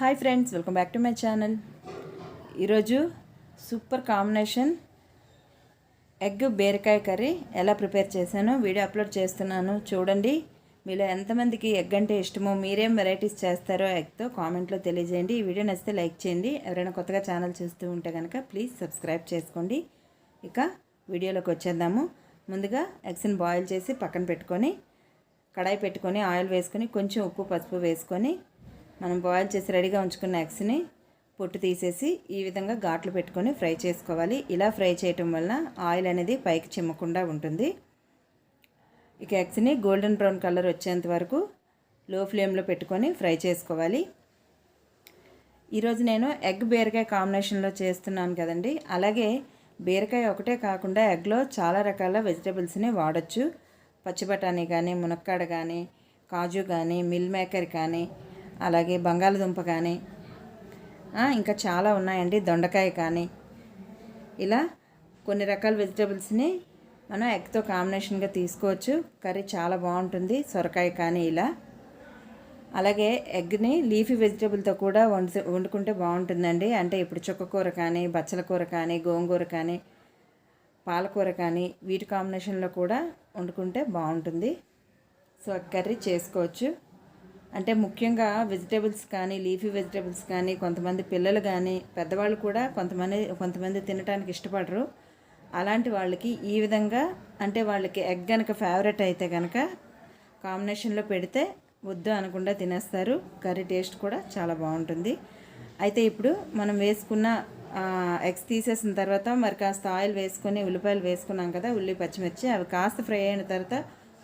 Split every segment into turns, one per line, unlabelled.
Hi friends welcome back to my channel ఈరోజు super combination egg బీరకాయ curry ఎలా prepare చేశానో వీడియో అప్లోడ్ చేస్తున్నాను. చూడండి మీలో ఎంతమందికి ఎగ్ అంటే ఇష్టమో మీరేం వెరైటీస్ చేస్తారో ఎగ్తో కామెంట్లో తెలియజేయండి. ఈ వీడియో నచ్చితే లైక్ చేయండి. ఎవరైనా కొత్తగా ఛానల్ చూస్తూ ఉంటే కనుక ప్లీజ్ సబ్స్క్రైబ్ చేసుకోండి. ఇక వీడియోలోకి వచ్చేద్దాము. ముందుగా ఎగ్స్ని బాయిల్ చేసి పక్కన పెట్టుకొని కడాయి పెట్టుకొని ఆయిల్ వేసుకొని కొంచెం ఉప్పు పసుపు వేసుకొని మనం బాయిల్ చేసి రెడీగా ఉంచుకున్న ఎగ్స్ని పొట్టు తీసేసి ఈ విధంగా ఘాట్లు పెట్టుకొని ఫ్రై చేసుకోవాలి. ఇలా ఫ్రై చేయటం వలన ఆయిల్ అనేది పైకి చిమ్మకుండా ఉంటుంది. ఇక ఎగ్స్ని గోల్డెన్ బ్రౌన్ కలర్ వచ్చేంత వరకు లో ఫ్లేమ్లో పెట్టుకొని ఫ్రై చేసుకోవాలి. ఈరోజు నేను ఎగ్ బీరకాయ కాంబినేషన్లో చేస్తున్నాను కదండి. అలాగే బీరకాయ ఒకటే కాకుండా ఎగ్లో చాలా రకాల వెజిటబుల్స్ని వాడచ్చు. పచ్చి బఠానీ కానీ మునక్కాడ కానీ కాజు కానీ మిల్ మేకర్ కానీ అలాగే బంగాళదుంప కానీ ఇంకా చాలా ఉన్నాయండి. దొండకాయ కానీ. ఇలా కొన్ని రకాల వెజిటబుల్స్ని మనం ఎగ్తో కాంబినేషన్గా తీసుకోవచ్చు. కర్రీ చాలా బాగుంటుంది. సొరకాయ కానీ ఇలా. అలాగే ఎగ్ని లీఫీ వెజిటబుల్తో కూడా వండు వండుకుంటే బాగుంటుందండి. అంటే ఇప్పుడు చుక్కకూర కానీ బచ్చల కూర కానీ గోంగూర కానీ పాలకూర కానీ వీటి కాంబినేషన్లో కూడా వండుకుంటే బాగుంటుంది. సో కర్రీ చేసుకోవచ్చు. అంటే ముఖ్యంగా వెజిటేబుల్స్ కానీ లీఫీ వెజిటేబుల్స్ కానీ కొంతమంది పిల్లలు కానీ పెద్దవాళ్ళు కూడా కొంతమంది కొంతమంది తినడానికి ఇష్టపడరు. అలాంటి వాళ్ళకి ఈ విధంగా అంటే వాళ్ళకి ఎగ్ కనుక ఫేవరెట్ అయితే కనుక కాంబినేషన్లో పెడితే వద్దు అనకుండా తినేస్తారు. కర్రీ టేస్ట్ కూడా చాలా బాగుంటుంది. అయితే ఇప్పుడు మనం వేసుకున్న ఎగ్స్ తీసేసిన తర్వాత మరి కాస్త ఆయిల్ వేసుకొని ఉల్లిపాయలు వేసుకున్నాం కదా ఉల్లి పచ్చిమిర్చి అవి కాస్త ఫ్రై అయిన తర్వాత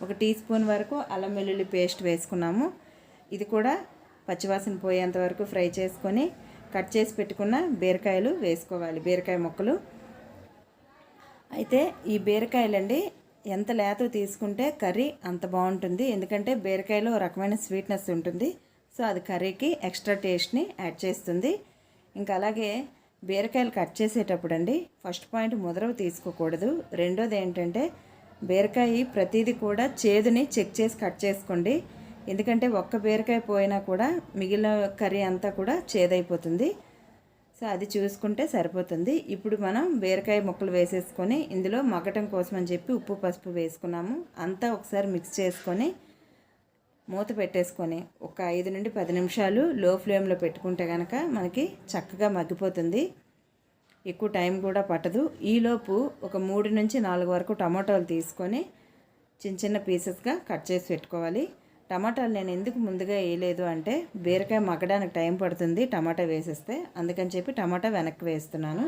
ఒక టీ స్పూన్ వరకు అల్లం వెల్లుల్లి పేస్ట్ వేసుకున్నాము. ఇది కూడా పచ్చివాసన పోయేంత వరకు ఫ్రై చేసుకొని కట్ చేసి పెట్టుకున్న బీరకాయలు వేసుకోవాలి బీరకాయ ముక్కలు. అయితే ఈ బీరకాయలండి ఎంత లేత తీసుకుంటే కర్రీ అంత బాగుంటుంది. ఎందుకంటే బీరకాయలో రకమైన స్వీట్నెస్ ఉంటుంది. సో అది కర్రీకి ఎక్స్ట్రా టేస్ట్ని యాడ్ చేస్తుంది. ఇంకా అలాగే బీరకాయలు కట్ చేసేటప్పుడు అండి ఫస్ట్ పాయింట్ ముదరవు తీసుకోకూడదు. రెండోది ఏంటంటే బీరకాయ ప్రతిదీ కూడా చేదుని చెక్ చేసి కట్ చేసుకోండి. ఎందుకంటే ఒక్క బీరకాయ పోయినా కూడా మిగిలిన కర్రీ అంతా కూడా చేదైపోతుంది. సో అది చూసుకుంటే సరిపోతుంది. ఇప్పుడు మనం బీరకాయ ముక్కలు వేసేసుకొని ఇందులో మగ్గటం కోసం అని చెప్పి ఉప్పు పసుపు వేసుకున్నాము. అంతా ఒకసారి మిక్స్ చేసుకొని మూత పెట్టేసుకొని ఒక ఐదు నుండి పది నిమిషాలు లో ఫ్లేమ్లో పెట్టుకుంటే కనుక మనకి చక్కగా మగ్గిపోతుంది. ఎక్కువ టైం కూడా పట్టదు. ఈలోపు ఒక మూడు నుంచి నాలుగు వరకు టమాటాలు తీసుకొని చిన్న చిన్న పీసెస్గా కట్ చేసి పెట్టుకోవాలి. టమాటాలు నేను ఎందుకు ముందుగా వేయలేదు అంటే బీరకాయ మగ్గడానికి టైం పడుతుంది టమాటా వేసేస్తే. అందుకని చెప్పి టమాటా వెనక్కి వేస్తున్నాను.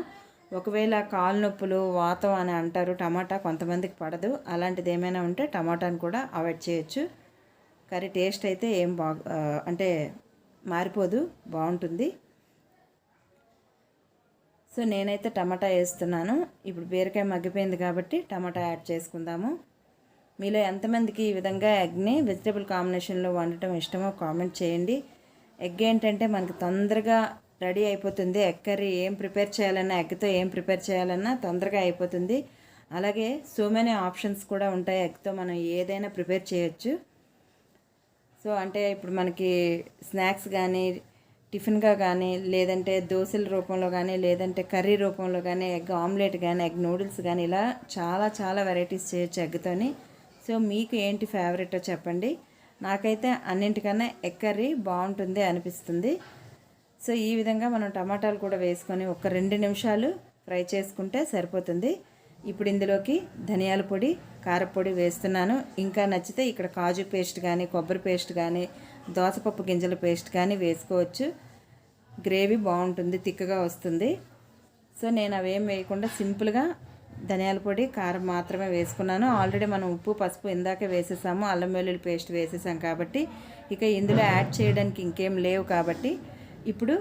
ఒకవేళ కాలు నొప్పులు వాతం అని అంటారు టమాటా కొంతమందికి పడదు. అలాంటిది ఏమైనా ఉంటే టమాటాని కూడా అవాయిడ్ చేయొచ్చు. కర్రీ టేస్ట్ అయితే ఏం బా అంటే మారిపోదు బాగుంటుంది. సో నేనైతే టమాటా వేస్తున్నాను. ఇప్పుడు బీరకాయ మగ్గిపోయింది కాబట్టి టమాటా యాడ్ చేసుకుందాము. మీలో ఎంతమందికి ఈ విధంగా ఎగ్ని వెజిటేబుల్ కాంబినేషన్లో వండటం ఇష్టమో కామెంట్ చేయండి. ఎగ్ ఏంటంటే మనకి తొందరగా రెడీ అయిపోతుంది. ఎగ్ కర్రీ ఏం ప్రిపేర్ చేయాలన్నా ఎగ్తో ఏం ప్రిపేర్ చేయాలన్నా తొందరగా అయిపోతుంది. అలాగే సో మెనీ ఆప్షన్స్ కూడా ఉంటాయి ఎగ్తో మనం ఏదైనా ప్రిపేర్ చేయొచ్చు. సో అంటే ఇప్పుడు మనకి స్నాక్స్ కానీ టిఫిన్గా కానీ లేదంటే దోశల రూపంలో కానీ లేదంటే కర్రీ రూపంలో కానీ ఎగ్ ఆమ్లెట్ కానీ ఎగ్ నూడిల్స్ కానీ ఇలా చాలా చాలా వెరైటీస్ చేయొచ్చు ఎగ్తోని. సో మీకు ఏంటి ఫేవరెటో చెప్పండి. నాకైతే అన్నింటికన్నా ఎక్కర్రీ బాగుంటుంది అనిపిస్తుంది. సో ఈ విధంగా మనం టమాటాలు కూడా వేసుకొని ఒక రెండు నిమిషాలు ఫ్రై చేసుకుంటే సరిపోతుంది. ఇప్పుడు ఇందులోకి ధనియాల పొడి కారపొడి వేస్తున్నాను. ఇంకా నచ్చితే ఇక్కడ కాజు పేస్ట్ కానీ కొబ్బరి పేస్ట్ కానీ దోసపప్పు గింజల పేస్ట్ కానీ వేసుకోవచ్చు. గ్రేవీ బాగుంటుంది తిక్కగా వస్తుంది. సో నేను అవేం వేయకుండా సింపుల్గా ధనియాల పొడి కారం మాత్రమే వేసుకున్నాను. ఆల్రెడీ మనం ఉప్పు పసుపు ఇందాకే వేసేసాము. అల్లం వెల్లుల్లి పేస్ట్ వేసేసాం కాబట్టి ఇక ఇందులో యాడ్ చేయడానికి ఇంకేం లేవు కాబట్టి ఇప్పుడు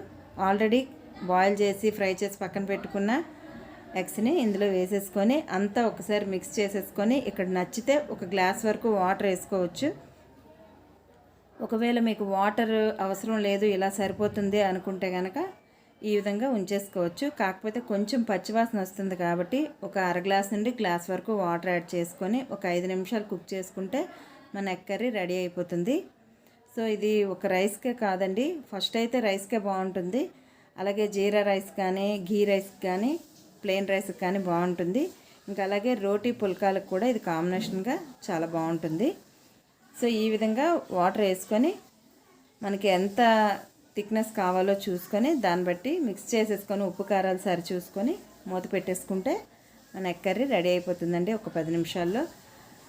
ఆల్రెడీ బాయిల్ చేసి ఫ్రై చేసి పక్కన పెట్టుకున్న ఎగ్స్ని ఇందులో వేసేసుకొని అంతా ఒకసారి మిక్స్ చేసేసుకొని ఇక్కడ నచ్చితే ఒక గ్లాస్ వరకు వాటర్ వేసుకోవచ్చు. ఒకవేళ మీకు వాటర్ అవసరం లేదు ఇలా సరిపోతుంది అనుకుంటే కనుక ఈ విధంగా ఉంచేసుకోవచ్చు. కాకపోతే కొంచెం పచ్చివాసన వస్తుంది కాబట్టి ఒక అర గ్లాస్ నుండి గ్లాస్ వరకు వాటర్ యాడ్ చేసుకొని ఒక ఐదు నిమిషాలు కుక్ చేసుకుంటే మన ఎగ్ కర్రీ రెడీ అయిపోతుంది. సో ఇది ఒక రైస్కే కాదండి. ఫస్ట్ అయితే రైస్కే బాగుంటుంది. అలాగే జీరా రైస్ కానీ ఘీ రైస్ కానీ ప్లెయిన్ రైస్ కానీ బాగుంటుంది. ఇంకా అలాగే రోటీ పుల్కాలకు కూడా ఇది కాంబినేషన్గా చాలా బాగుంటుంది. సో ఈ విధంగా వాటర్ వేసుకొని మనకి ఎంత థిక్నెస్ కావాలో చూసుకొని దాన్ని బట్టి మిక్స్ చేసేసుకొని ఉప్పు కారాలు సరి చూసుకొని మూత పెట్టేసుకుంటే మన ఎగ్ కర్రీ రెడీ అయిపోతుందండి ఒక పది నిమిషాల్లో.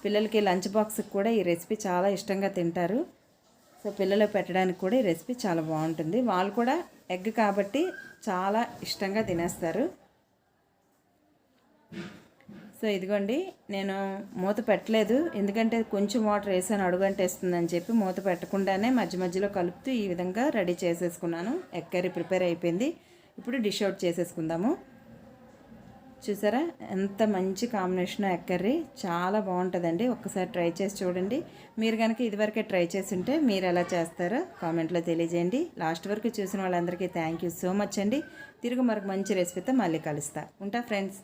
పిల్లలకి లంచ్ బాక్స్కి కూడా ఈ రెసిపీ చాలా ఇష్టంగా తింటారు. సో పిల్లలు పెట్టడానికి కూడా ఈ రెసిపీ చాలా బాగుంటుంది. వాళ్ళు కూడా ఎగ్ కాబట్టి చాలా ఇష్టంగా తినేస్తారు. సో ఇదిగోండి నేను మూత పెట్టలేదు. ఎందుకంటే కొంచెం వాటర్ వేసాను అడుగంటేస్తుందని చెప్పి మూత పెట్టకుండానే మధ్య మధ్యలో కలుపుతూ ఈ విధంగా రెడీ చేసేసుకున్నాను. ఎగ్ కర్రీ ప్రిపేర్ అయిపోయింది. ఇప్పుడు డిష్ అవుట్ చేసేసుకుందాము. చూసారా? ఎంత మంచి కాంబినేషన్ ఎగ్ కర్రీ చాలా బాగుంటుందండి. ఒక్కసారి ట్రై చేసి చూడండి. మీరు కనుక ఇదివరకే ట్రై చేసి ఉంటే మీరు ఎలా చేస్తారో కామెంట్లో తెలియజేయండి. లాస్ట్ వరకు చూసిన వాళ్ళందరికీ థ్యాంక్ యూ సో మచ్ అండి. తిరుగు మరొక మంచి రెసిపీతో మళ్ళీ కలుస్తా. ఉంటా ఫ్రెండ్స్.